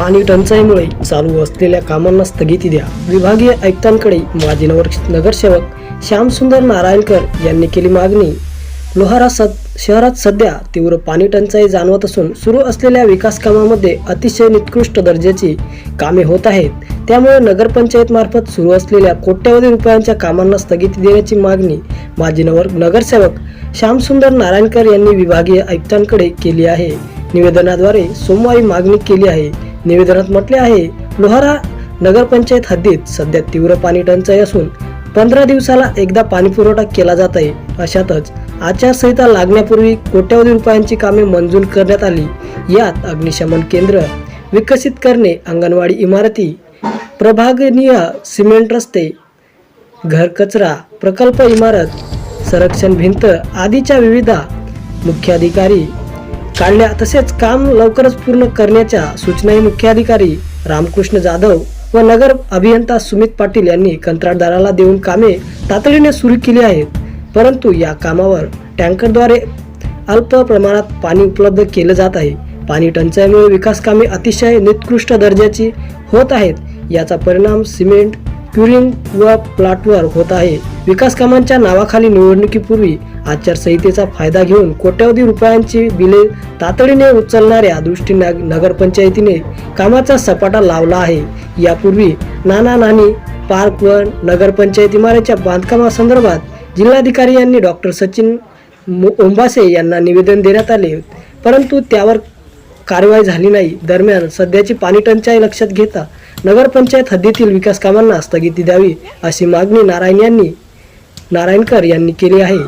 पाणी टंचाईमुळे चालू असलेल्या कामांना स्थगिती द्या. विभागीय आयुक्तांकडे माजी नगर नगरसेवक श्यामसुंदर नारायणकर यांनी केली मागणी. लोहारा सद शहरात सध्या तीव्र पाणी टंचाई जाणवत असून सुरू असलेल्या विकास कामामध्ये अतिशय निकृष्ट दर्जाची कामे होत आहेत. त्यामुळे नगरपंचायतमार्फत सुरू असलेल्या कोट्यवधी रुपयांच्या कामांना स्थगिती देण्याची मागणी माजी नगर नगरसेवक श्यामसुंदर नारायणकर यांनी विभागीय आयुक्तांकडे केली आहे. निवेदनाद्वारे सोमवारी मागणी केली आहे. निवेदनात म्हटले आहे लोहारा नगरपंचायत हद्दीत सध्या तीव्र पाणी टंचाई असून पंधरा दिवसाला एकदा पाणी पुरवठा केला जात आहे. अशातच आचारसंहिता लागण्यापूर्वी कोट्यवधी रुपयांची कामे मंजूर करण्यात आली. यात अग्निशमन केंद्र विकसित करणे अंगणवाडी इमारती प्रभागनीय सिमेंट रस्ते घर कचरा प्रकल्प इमारत संरक्षण भिंत आदीच्या विविध मुख्याधिकारी काढल्या तसेच काम लवकरच पूर्ण करण्याच्या सूचनाही मुख्याधिकारी रामकृष्ण जाधव व नगर अभियंता सुमित पाटील यांनी कंत्राटदाराला देऊन कामे तातडीने सुरू केली आहेत. परंतु या कामावर टँकरद्वारे अल्प प्रमाणात पाणी उपलब्ध केलं जात आहे. पाणी टंचाईमुळे विकास कामे अतिशय निकृष्ट दर्जाची होत आहेत. याचा परिणाम सिमेंट क्युरिंग व प्लॉटवर होत आहे. विकास कामांच्या नावाखाली निवडणुकीपूर्वी आचारसंहितेचा फायदा घेऊन कोट्यवधी रुपयांची बिले तातडीने उचलणाऱ्या दृष्टीने नगरपंचायतीने कामाचा सपाटा लावला आहे. यापूर्वी नाना नानी पार्क व नगरपंचायत इमारतीच्या बांधकामासंदर्भात जिल्हाधिकारी यांनी डॉक्टर सचिन ओंबासे यांना निवेदन देण्यात आले. परंतु त्यावर कारवाई झाली नाही. दरम्यान सध्याची पाणी टंचाई लक्षात घेता नगरपंचायत हद्दीतील विकास कामांना स्थगिती द्यावी अशी मागणी नारायण यांनी नारायणकर यांनी केली आहे.